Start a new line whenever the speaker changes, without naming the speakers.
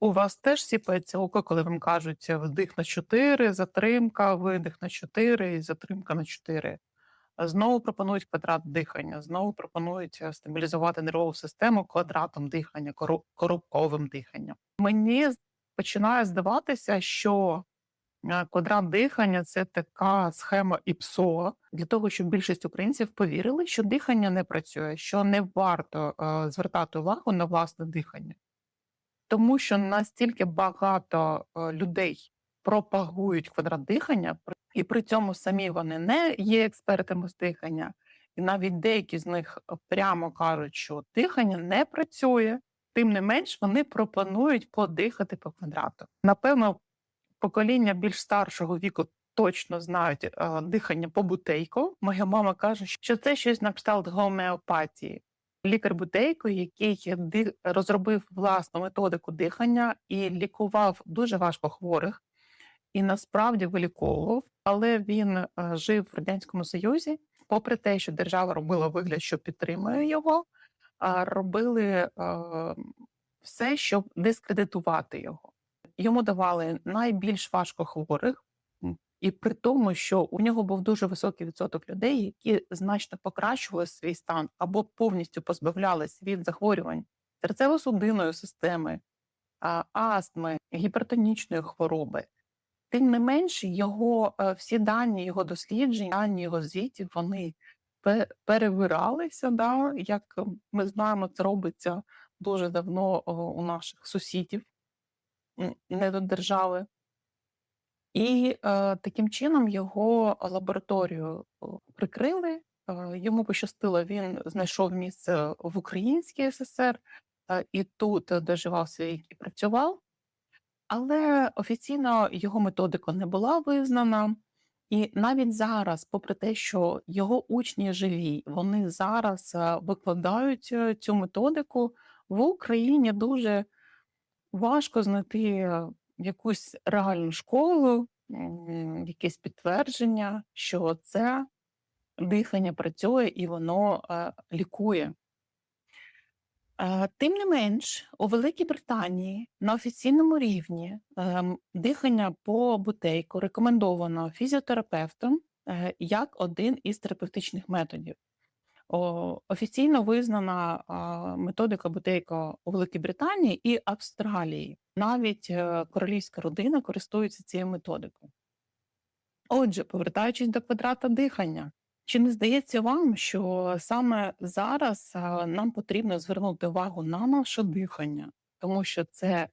У вас теж сіпається око, коли вам кажуть е, вдих на 4, затримка, видих на 4 і затримка на 4. Знову пропонують квадрат дихання, знову пропонують е, стабілізувати нервову систему квадратом дихання, коробковим диханням. Мені починає здаватися, що е, квадрат дихання це така схема ІПСО для того, щоб більшість українців повірили, що дихання не працює, що не варто звертати увагу на власне дихання. Тому що настільки багато е, людей пропагують квадрат дихання, і при цьому самі вони не є експертами з дихання, і навіть деякі з них е, прямо кажуть, що дихання не працює. Тим не менш, вони пропонують подихати по квадрату. Напевно, покоління більш старшого віку точно знають е, дихання по бутейко. Моя мама каже, що це щось на кшталт гомеопатії. Лікар Бутейко, який розробив власну методику дихання і лікував дуже важко хворих, і насправді виліковував, але він е, жив в радянському союзі. Попри те, що держава робила вигляд, що підтримує його, робили е, все, щоб дискредитувати його. Йому давали найбільш важко хворих, і при тому, що у нього був дуже високий відсоток людей, які значно покращували свій стан або повністю позбавлялись від захворювань серцево-судинної системи, астми, гіпертонічної хвороби. Тим не менш, його е, всі дані, його досліджень, дані його звітів, вони перевиралися. Да? Як ми знаємо, це робиться дуже давно у наших сусідів, не до держави. І е, таким чином його лабораторію о, прикрили. Е, йому пощастило, він знайшов місце в Українській ССР е, і тут е, доживав свій і працював. Але офіційно його методика не була визнана. І навіть зараз, попри те, що його учні живі, вони зараз е, викладають е, цю методику в Україні дуже важко знайти е, якусь реальну школу, якесь підтвердження, що це дихання працює і воно е, лікує. Е, Тим не менш, у Великій Британії на офіційному рівні ем, дихання по бутейку рекомендовано фізіотерапевтом е, як один із терапевтичних методів. Офіційно визнана методика бутейко у Великій Британії і Австралії. Навіть е, королівська родина користується цією методикою. Отже, повертаючись до квадрата дихання, чи не здається вам, що саме зараз нам потрібно звернути увагу на наше дихання, тому що це